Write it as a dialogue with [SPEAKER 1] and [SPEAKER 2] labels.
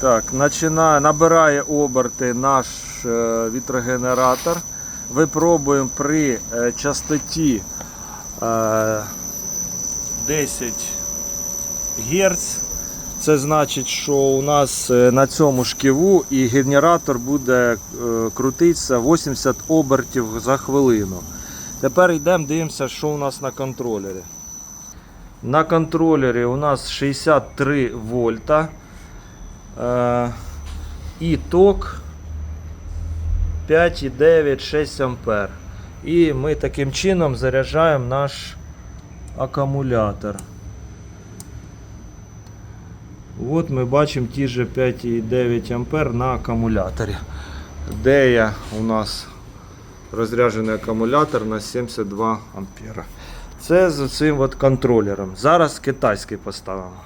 [SPEAKER 1] Так, починає, набирає оберти наш е, вітрогенератор. Випробуємо при е, частоті е, 10 Гц. Це значить, що у нас е, на цьому шківу і генератор буде е, крутитися 80 обертів за хвилину. Тепер йдемо, дивимося, що у нас на контролері. На контролері у нас 63 вольта. Е, і ток 5,9-6 ампер. І ми таким чином заряджаємо наш акумулятор. От ми бачимо ті ж 5,9 ампер на акумуляторі. Де є у нас розряджений акумулятор на 72 ампера. Це з цим от контролером. Зараз китайський поставимо.